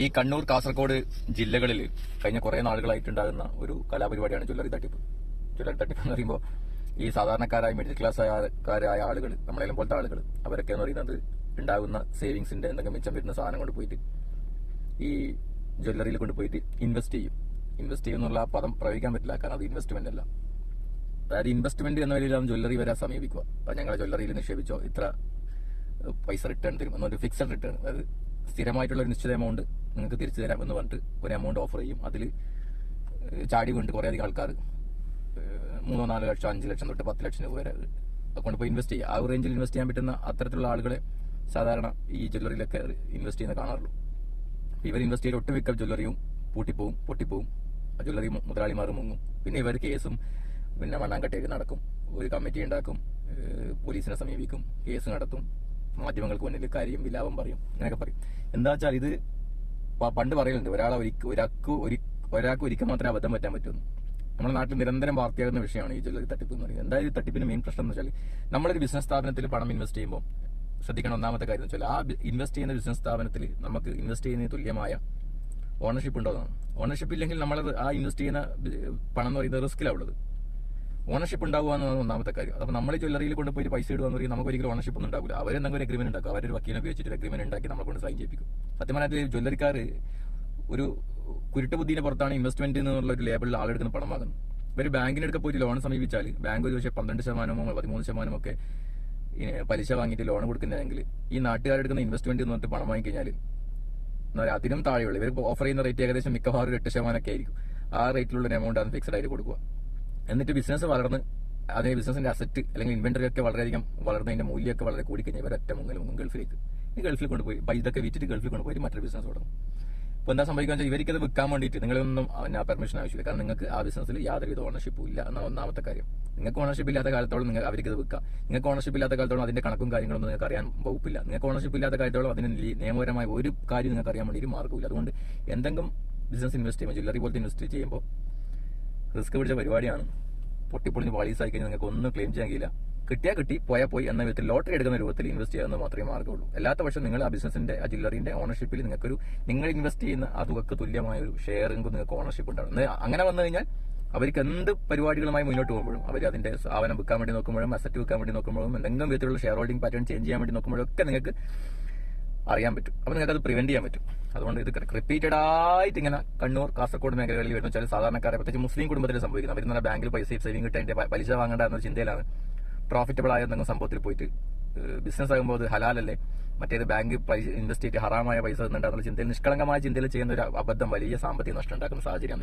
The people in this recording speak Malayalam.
ഈ കണ്ണൂർ കാസർഗോഡ് ജില്ലകളിൽ കഴിഞ്ഞ കുറെ നാളുകളായിട്ടുണ്ടാകുന്ന ഒരു കലാപരിപാടിയാണ് ജ്വല്ലറി തട്ടിപ്പ്. ജ്വല്ലറി തട്ടിപ്പ് എന്ന് പറയുമ്പോൾ ഈ സാധാരണക്കാരായ മിഡിൽ ക്ലാസ് ആൾക്കാരായ ആളുകൾ നമ്മളെല്ലാം പോലത്തെ ആളുകൾ അവരൊക്കെ എന്ന് പറയുന്നത് ഉണ്ടാകുന്ന സേവിങ്സിന്റെ എന്തെങ്കിലും മിച്ചം വരുന്ന സാധനം കൊണ്ട് പോയിട്ട് ഈ ജ്വല്ലറിയിൽ കൊണ്ടുപോയിട്ട് ഇൻവെസ്റ്റ് ചെയ്യും. ഇൻവെസ്റ്റ് ചെയ്യുന്നുള്ള പദം പ്രയോഗിക്കാൻ പറ്റില്ല കാരണം അത് ഇൻവെസ്റ്റ്മെന്റ് അല്ല. അതായത് ഇൻവെസ്റ്റ്മെന്റ് എന്ന നിലയിലാണ് ജ്വല്ലറി വരെ സമീപിക്കുക. അപ്പൊ ഞങ്ങളെ ജ്വല്ലറിയിൽ നിക്ഷേപിച്ചോ ഇത്ര പൈസ റിട്ടേൺ തരും. എന്നൊരു ഫിക്സഡ് റിട്ടേൺ അതായത് സ്ഥിരമായിട്ടുള്ള ഒരു നിശ്ചിത എമൗണ്ട് നിങ്ങൾക്ക് തിരിച്ചു തരാം എന്ന് പറഞ്ഞിട്ട് ഒരു എമൗണ്ട് ഓഫർ ചെയ്യും. അതിൽ ചാടി കൊണ്ട് കുറേ അധികം ആൾക്കാർ മൂന്നോ നാലോ ലക്ഷം അഞ്ച് ലക്ഷം തൊട്ട് പത്ത് ലക്ഷം രൂപ വരെ കൊണ്ടുപോയി ഇൻവെസ്റ്റ് ചെയ്യുക. ആ റേഞ്ചിൽ ഇൻവെസ്റ്റ് ചെയ്യാൻ പറ്റുന്ന അത്തരത്തിലുള്ള ആളുകളെ സാധാരണ ഈ ജ്വല്ലറിയിലൊക്കെ ഇൻവെസ്റ്റ് ചെയ്യുന്ന കാണാറുള്ളൂ. ഇവർ ഇൻവെസ്റ്റ് ചെയ്ത് ഒട്ടുമിക്ക ജ്വല്ലറിയും പൂട്ടിപ്പോവും പൊട്ടിപ്പോവും. ജ്വല്ലറി മുതലാളിമാർ മുങ്ങും. പിന്നെ ഇവർ കേസും പിന്നെ മണ്ണാങ്കട്ടയൊക്കെ നടക്കും. ഒരു കമ്മിറ്റി ഉണ്ടാക്കും പോലീസിനെ സമീപിക്കും കേസ് നടത്തും മാധ്യമങ്ങൾക്ക് മുന്നിൽ കാര്യം വിലാപം പറയും അങ്ങനെയൊക്കെ പറയും. എന്താ വെച്ചാൽ ഇത് പണ്ട് പറയലുണ്ട് ഒരാളെ ഒരിക്കൽ ഒരാൾക്ക് ഒരു ഒരാൾക്ക് ഒരിക്കൽ മാത്രമേ അബദ്ധം പറ്റാൻ പറ്റുള്ളൂ നമ്മുടെ നാട്ടിൽ നിരന്തരം വാർത്തയാകുന്ന വിഷയമാണ് ഈ ജ്വല്ലറി തട്ടിപ്പ് എന്ന് പറയുന്നത് എന്തായാലും തട്ടിപ്പിന് മെയിൻ പ്രശ്നം എന്ന് വെച്ചാൽ നമ്മളൊരു ബിസിനസ് സ്ഥാപനത്തിൽ പണം ഇൻവെസ്റ്റ് ചെയ്യുമ്പോൾ ശ്രദ്ധിക്കണം ഒന്നാമത്തെ കാര്യം എന്ന് വെച്ചാൽ ആ ഇൻവെസ്റ്റ് ചെയ്യുന്ന ബിസിനസ് സ്ഥാപനത്തിൽ നമുക്ക് ഇൻവെസ്റ്റ് ചെയ്യുന്നതിന് തുല്യമായ ഓണർഷിപ്പ് ഉണ്ടോ എന്നാണ്. ഓണർഷിപ്പ് ഇല്ലെങ്കിൽ നമ്മൾ ആ ഇൻവെസ്റ്റ് ചെയ്യുന്ന പണം എന്ന് പറയുന്നത് റിസ്ക്കിലാണ് ഉള്ളത്. ഓണർഷിപ്പ് ഉണ്ടാവുക ഒന്നാമത്തെ കാര്യം. അപ്പോൾ നമ്മൾ ജ്വല്ലറിയിൽ കൊണ്ട് പോയി പൈസ ഇടുക എന്ന് പറയുമ്പോൾ നമുക്ക് ഒരിക്കലും ഓണർഷിപ്പ് ഒന്നും ഉണ്ടാവില്ല. അവർ എന്തെങ്കിലും ഒരു അഗ്രിമെന്റ് ഉണ്ടാക്കും അവരൊരു വക്കീലിനെ ഉപയോഗിച്ചിട്ട് അഗ്രിമെന്റ് ഉണ്ടാക്കി നമ്മളെ കൊണ്ട് സൈൻ ചെയ്യിപ്പിക്കും. സത്യം പറഞ്ഞാൽ ജ്വല്ലറിക്കാർ ഒരു കുരുട്ട് ബുദ്ധിയുടെ പുറത്താണ് ഇൻവെസ്റ്റ്മെന്റ് എന്നുള്ള ഒരു ലേബിളിൽ ആളെടുക്കുന്ന പണം വാങ്ങുന്നത് ഇവർ ബാങ്കിനടുക്കെ പോയിട്ട് ലോൺ സമീപിച്ചാൽ ബാങ്ക് ഒരു പക്ഷേ പന്ത്രണ്ട് ശതമാനമോ പതിമൂന്ന് ശതമാനമോ ഒക്കെ പലിശ വാങ്ങിയിട്ട് ലോൺ കൊടുക്കുന്നതെങ്കിൽ ഈ നാട്ടുകാരെടുക്കുന്ന ഇൻവെസ്റ്റ്മെന്റ് എന്ന് പറഞ്ഞിട്ട് പണം വാങ്ങിക്കഴിഞ്ഞാൽ അതിനും താഴെയുള്ള. ഇവർ ഓഫർ ചെയ്യുന്ന റേറ്റ് ഏകദേശം മിക്കവാറും എട്ട് ശതമാനമൊക്കെ ആയിരിക്കും. ആ റേറ്റിലുള്ള എമൗണ്ട് ആണ് ഫിക്സഡ് ആയിട്ട് കൊടുക്കുക. എന്നിട്ട് ബിസിനസ് വളർന്ന് അതേ ബിസിനസിന്റെ അസറ്റ് അല്ലെങ്കിൽ ഇൻവെന്ററി ഒക്കെ വളരെയധികം വളർന്നതിന്റെ മൂല്യമൊക്കെ വളരെ കൂടിക്കഴിഞ്ഞാൽ ഇവരൊറ്റ മുങ്ങൽ മുങ്ങും ഗൾഫിലേക്ക്. ഈ ഗൾഫിൽ കൊണ്ടുപോയി. ഇതൊക്കെ വിറ്റിട്ട് ഗൾഫിൽ കൊണ്ടുപോയി മറ്റൊരു ബിസിനസ് തുടങ്ങും. അപ്പോൾ എന്താ സംഭവിക്കുക ഇവർക്കത് വിൽക്കാൻ വേണ്ടിയിട്ട് നിങ്ങളൊന്നും പെർമിഷൻ ആവശ്യമില്ല. കാരണം നിങ്ങൾക്ക് ആ ബിസിനസ്സിൽ യാതൊരുവിധ ഓണർഷിപ്പും ഇല്ല എന്ന ഒന്നാമത്തെ കാര്യം. നിങ്ങൾക്ക് ഓണർഷിപ്പ് ഇല്ലാത്ത കാലത്തോളം നിങ്ങൾ അവർക്ക് ഇത് വിൽക്കാം. നിങ്ങൾക്ക് ഓണർഷിപ്പ് ഇല്ലാത്ത കാലത്തോളം അതിന്റെ കണക്കും കാര്യങ്ങളൊന്നും നിങ്ങൾക്ക് അറിയാൻ വകുപ്പില്ല. നിങ്ങൾക്ക് ഓണർഷിപ്പ് ഇല്ലാത്ത കാലത്തോളം അതിന് നിയമപരമായ ഒരു കാര്യം നിങ്ങൾക്ക് അറിയാൻ വേണ്ടി ഒരു മാർഗമില്ല അതുകൊണ്ട് എന്തെങ്കിലും ബിസിനസ് ഇൻവെസ്റ്റ് ചെയ്യുമ്പോൾ ജ്വല്ലറി പോലത്തെ ഇൻവെസ്റ്റ് ചെയ്യുമ്പോൾ റിസ്ക് പിടിച്ച പരിപാടിയാണ്. പൊട്ടിപ്പൊളിഞ്ഞ് പാളീസായി കഴിഞ്ഞാൽ നിങ്ങൾക്ക് ഒന്നും ക്ലെയിം ചെയ്യാൻ കഴിയില്ല. കിട്ടിയാൽ കിട്ടി പോയാൽ പോയി എന്ന വിധത്തിൽ ലോട്ടറി എടുക്കുന്ന രൂപത്തിൽ ഇൻവെസ്റ്റ് ചെയ്യാവുന്ന മാത്രമേ മാർഗമുള്ളൂ. അല്ലാത്ത പക്ഷം നിങ്ങൾ ആ ബിസിനസിന്റെ ആ ജില്ലറിന്റെ ഓണർഷിപ്പിൽ നിങ്ങൾക്കൊരു നിങ്ങൾ ഇൻവെസ്റ്റ് ചെയ്യുന്ന ആ തുകക്ക് തുല്യമായ ഒരു ഷെയറിംഗ് നിങ്ങൾക്ക് ഓണർഷിപ്പ് ഉണ്ടാവും അങ്ങനെ വന്നു കഴിഞ്ഞാൽ അവർക്ക് എന്ത് പരിപാടികളുമായി മുന്നോട്ട് പോകുമ്പോഴും അവർ അതിന്റെ സാധനം വിൽക്കാൻ വേണ്ടി നോക്കുമ്പോഴും അസറ്റ് വിൽക്കാൻ വേണ്ടി നോക്കുമ്പോഴും എന്തെങ്കിലും വിധത്തിലുള്ള ഷെയർ ഹോൾഡിംഗ് പാറ്റേൺ ചേഞ്ച് ചെയ്യാൻ വേണ്ടി നോക്കുമ്പോഴും ഒക്കെ നിങ്ങൾക്ക് അറിയാൻ പറ്റും. അപ്പൊ നിങ്ങൾക്ക് അത് പ്രിവെന്റ് ചെയ്യാൻ പറ്റും. അതുകൊണ്ട് ഇത് റിപ്പീറ്റഡ് ആയിട്ട് ഇങ്ങനെ കണ്ണൂർ കാസർഗോഡ് മേഖലകളിൽ വരുന്ന വെച്ചാൽ സാധാരണക്കാരെ പ്രത്യേകിച്ച് മുസ്ലിം കുടുംബത്തിൽ സംഭവിക്കുന്നത് അവർ നല്ല ബാങ്കിൽ പൈസ സേവിംഗ് കിട്ടാൻ പലിശ വാങ്ങേണ്ട എന്ന ചിന്തയിലാണ് പ്രോഫിറ്റബിൾ ആയ എന്തെങ്കിലും സംഭവത്തിൽ പോയിട്ട്. ബിസിനസ് ആകുമ്പോൾ അത് ഹലാലല്ലേ? മറ്റേത് ബാങ്ക് പൈസ ഇൻവെസ്റ്റ് ചെയ്തിട്ട് ഹറാമായ പൈസ എന്നുണ്ടാകുന്ന ചിന്തയിൽ നിഷ്കളങ്കമായ ചിന്തയിൽ ചെയ്യുന്ന ഒരു അബദ്ധം വലിയ സാമ്പത്തിക നഷ്ടം ഉണ്ടാക്കുന്ന സാഹചര്യം